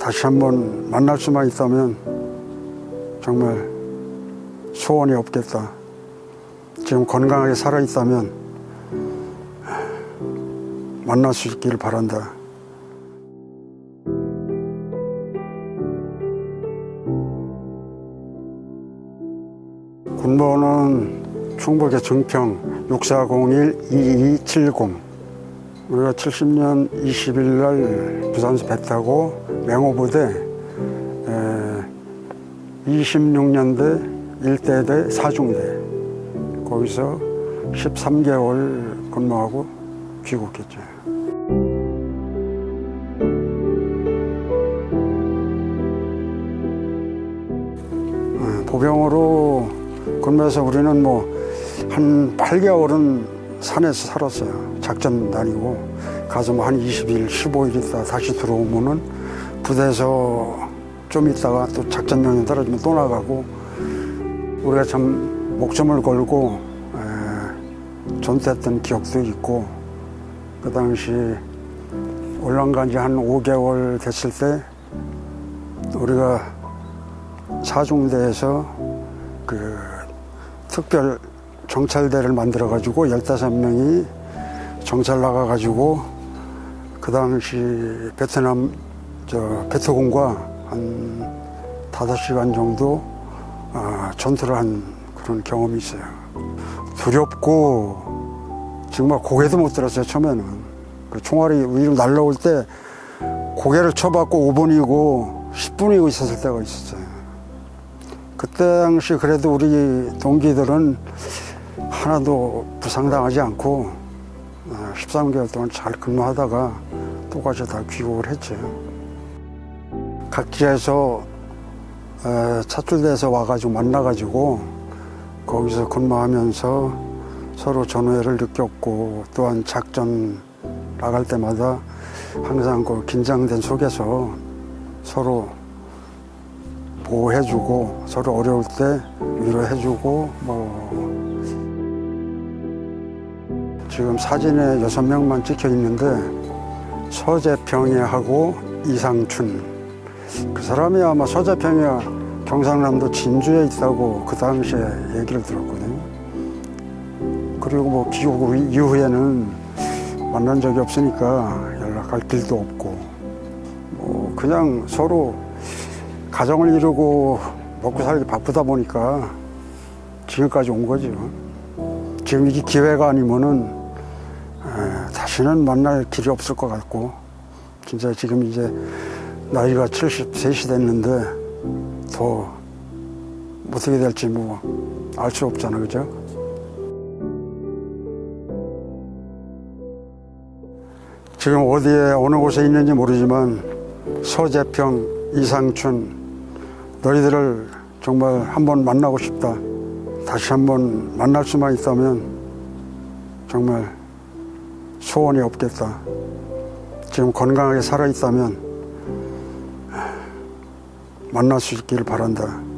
다시 한번 만날 수만 있다면 정말 소원이 없겠다. 지금 건강하게 살아 있다면 만날 수 있기를 바란다. 군번은 충북의 증평 6401-2270 우리가 70년 20일 날 부산에서 배 타고 맹호부대 26년대 1대대 4중대 거기서 13개월 근무하고 귀국했죠. 어, 보병으로 근무해서 우리는 뭐 한 8개월은 산에서 살았어요. 작전 다니고 가서 뭐 한 20일, 15일 있다 다시 들어오면은 부대에서 좀 있다가 또 작전 명령 떨어지면 또 나가고 우리가 참 목숨을 걸고 에, 전투했던 기억도 있고 그 당시 올라간 지 한 5개월 됐을 때 우리가 사중대에서 그 특별 정찰대를 만들어 가지고 15명이 정찰 나가 가지고 그 당시 베트남 저 베트공과 한 5시간 정도 아, 전투를 한 그런 경험이 있어요. 두렵고 정말 고개도 못 들었어요 처음에는 그 총알이 위로 날라올 때 고개를 쳐받고 5분이고 10분이고 있었을 때가 있었어요. 그때 당시 그래도 우리 동기들은 하나도 부상당하지 않고 어, 13개월 동안 잘 근무하다가 똑같이 다 귀국을 했죠. 각지에서 에, 차출돼서 와가지고 만나가지고 거기서 근무하면서 서로 전우회를 느꼈고 또한 작전 나갈 때마다 항상 그 긴장된 속에서 서로 보호해주고 서로 어려울 때 위로해주고 뭐 지금 사진에 여섯 명만 찍혀 있는데 서재평야하고 이상춘 그 사람이 아마 서재평야 경상남도 진주에 있다고 그 당시에 얘기를 들었거든요. 그리고 뭐 귀국 후- 이후에는 만난 적이 없으니까 연락할 길도 없고 뭐 그냥 서로 가정을 이루고 먹고 살기 바쁘다 보니까 지금까지 온 거죠. 지금 이게 기회가 아니면은 에, 다시는 만날 길이 없을 것 같고 진짜 지금 이제 나이가 73이 됐는데 더 어떻게 될지 뭐 알 수 없잖아 그죠? 지금 어디에 어느 곳에 있는지 모르지만 서재평, 이상춘 너희들을 정말 한번 만나고 싶다. 다시 한번 만날 수만 있다면 정말 소원이 없겠다. 지금 건강하게 살아 있다면 만날 수 있기를 바란다.